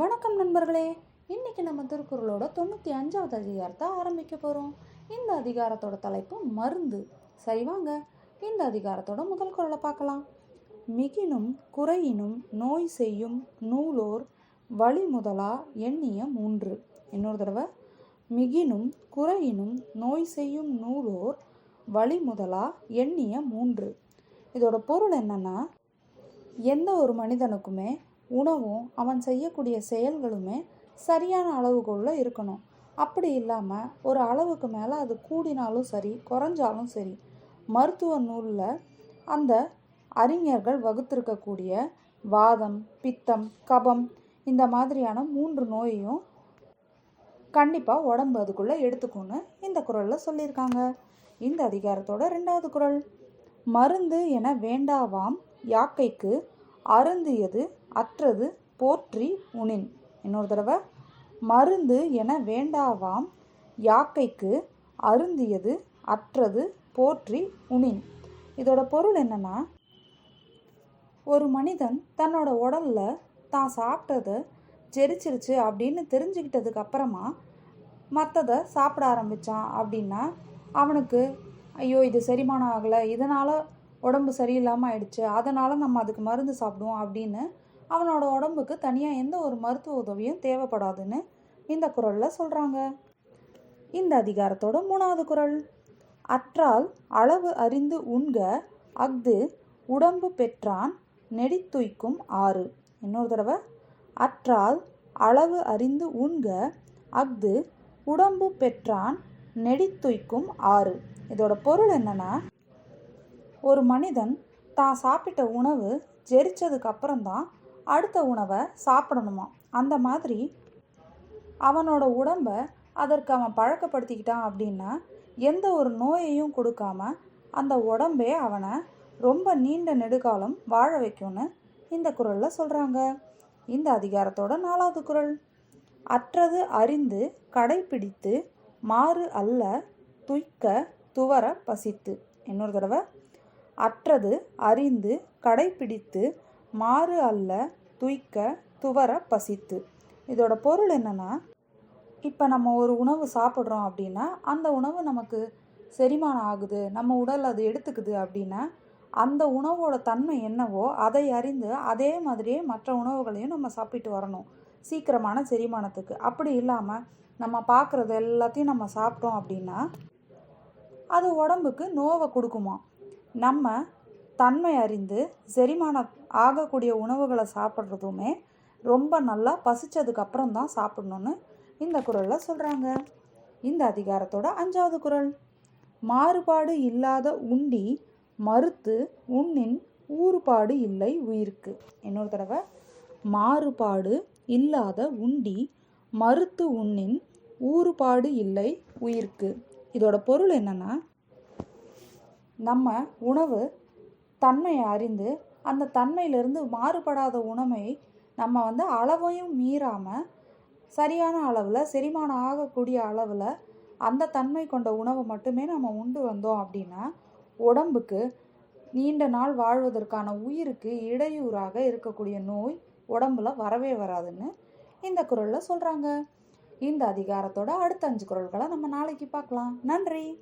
வணக்கம் நண்பர்களே. இன்னைக்கு நம்ம திருக்குறளோட தொண்ணூற்றி அஞ்சாவது அதிகாரத்தை ஆரம்பிக்க போகிறோம் இந்த அதிகாரத்தோட தலைப்பு மருந்து. சரி வாங்க இந்த அதிகாரத்தோட முதல் குரலை பார்க்கலாம். மிகினும் குறையினும் நோய் செய்யும் நூலோர் வழி முதலா எண்ணிய மூன்று. இன்னொரு தடவை மிகினும் குறையினும் நோய் செய்யும் நூலோர் வழி முதலா எண்ணிய மூன்று. இதோட பொருள் என்னன்னா எந்த ஒரு மனிதனுக்குமே உணவும் அவன் செய்யக்கூடிய செயல்களுமே சரியான அளவுக்குள்ளே இருக்கணும். அப்படி இல்லாமல் ஒரு அளவுக்கு மேலே அது கூடினாலும் சரி குறைஞ்சாலும் சரி மருத்துவ நூலில் அந்த அறிஞர்கள் வகுத்திருக்கக்கூடிய வாதம் பித்தம் கபம் இந்த மாதிரியான மூன்று நோயையும் கண்டிப்பாக உடம்பு அதுக்குள்ளே எடுத்துக்கும்னு இந்த குரலில் சொல்லியிருக்காங்க. இந்த அதிகாரத்தோட ரெண்டாவது குரல் மருந்து என வேண்டாவாம் யாக்கைக்கு அருந்தியது அற்றது போற்றி உனின். இன்னொரு தடவை மருந்து என வேண்டாவாம். யாக்கைக்கு அருந்தியது அற்றது போற்றி உணின் இதோட பொருள் என்னன்னா ஒரு மனிதன் தன்னோட உடல்ல தான் சாப்பிட்டதை ஜெரிச்சிருச்சு அப்படின்னு தெரிஞ்சுக்கிட்டதுக்கு அப்புறமா மற்றதை சாப்பிட ஆரம்பித்தான் அப்படின்னா அவனுக்கு ஐயோ இது செரிமானம் ஆகலை. இதனால் உடம்பு சரியில்லாமல் ஆயிடுச்சு. அதனால் நம்ம அதுக்கு மருந்து சாப்பிடுவோம் அப்படின்னு அவனோட உடம்புக்கு தனியாக எந்த ஒரு மருத்துவ உதவியும் தேவைப்படாதுன்னு இந்த குரலில் சொல்கிறாங்க இந்த அதிகாரத்தோட மூணாவது குரல். அற்றால் அளவு அறிந்து உண்க அஃது உடம்பு பெற்றான் நெடித்துய்க்கும் ஆறு. இன்னொரு தடவை. அற்றால் அளவு அறிந்து உண்க அஃது உடம்பு பெற்றான் நெடித்துய்க்கும் ஆறு. இதோட பொருள் என்னன்னா ஒரு மனிதன் தான் சாப்பிட்ட உணவு ஜெரிச்சதுக்கு அப்புறம்தான் அடுத்த உணவை சாப்பிடணுமா? அந்த மாதிரி அவனோட உடம்ப அதற்கு அவன் பழக்கப்படுத்திக்கிட்டான் அப்படின்னா எந்த ஒரு நோயையும் கொடுக்காம அந்த உடம்பே அவனை ரொம்ப நீண்ட நெடுகாலம் வாழ வைக்கும்னு இந்த குரலில் சொல்கிறாங்க இந்த அதிகாரத்தோட நாலாவது குரல். அற்றது அறிந்து கடைப்பிடித்து மாறு அல்ல துய்க்க துவர பசித்து. இன்னொரு தடவை. அற்றது அறிந்து கடைப்பிடித்து மாறு அல்ல துய்க்க துவர பசித்து. இதோட பொருள் என்னன்னா இப்போ நம்ம ஒரு உணவு சாப்பிட்றோம் அப்படின்னா அந்த உணவு நமக்கு செரிமானம் ஆகுது நம்ம உடல் அது எடுத்துக்குது அப்படின்னா அந்த உணவோட தன்மை என்னவோ அதை அறிந்து அதே மாதிரியே மற்ற உணவுகளையும் நம்ம சாப்பிட்டு வரணும் சீக்கிரமான செரிமானத்துக்கு. அப்படி இல்லாமல் நம்ம பார்க்குறது எல்லாத்தையும் நம்ம சாப்பிட்டோம் அப்படின்னா அது உடம்புக்கு நோவை கொடுக்குமா? நம்ம தன்மை அறிந்து செரிமானம் ஆகக்கூடிய உணவுகளை சாப்பிட்றதுமே ரொம்ப நல்லா பசித்ததுக்கு அப்புறம் தான் சாப்பிடணும்னு இந்த குரலில் சொல்கிறாங்க இந்த அதிகாரத்தோட அஞ்சாவது குரல். மாறுபாடு இல்லாத உண்டி மறுத்து உண்ணின் ஊறுபாடு இல்லை உயிருக்கு. இன்னொரு தடவை. மாறுபாடு இல்லாத உண்டி மறுத்து உண்ணின் ஊறுபாடு இல்லை உயிர்க்கு. இதோட பொருள் என்னன்னா நம்ம உணவு தன்மையை அறிந்து அந்த தன்மையிலிருந்து மாறுபடாத உணவை நம்ம வந்து அளவையும் மீறாமல் சரியான அளவில் செரிமானம் ஆகக்கூடிய அளவில் அந்த தன்மை கொண்ட உணவை மட்டுமே நம்ம உண்டு வந்தோம் அப்படின்னா உடம்புக்கு நீண்ட நாள் வாழ்வதற்கான உயிருக்கு இடையூறாக இருக்கக்கூடிய நோய் உடம்புல வரவே வராதுன்னு இந்த குரலில் சொல்கிறாங்க இந்த அதிகாரத்தோட அடுத்த அஞ்சு குரல்களை நம்ம நாளைக்கு பார்க்கலாம். நன்றி.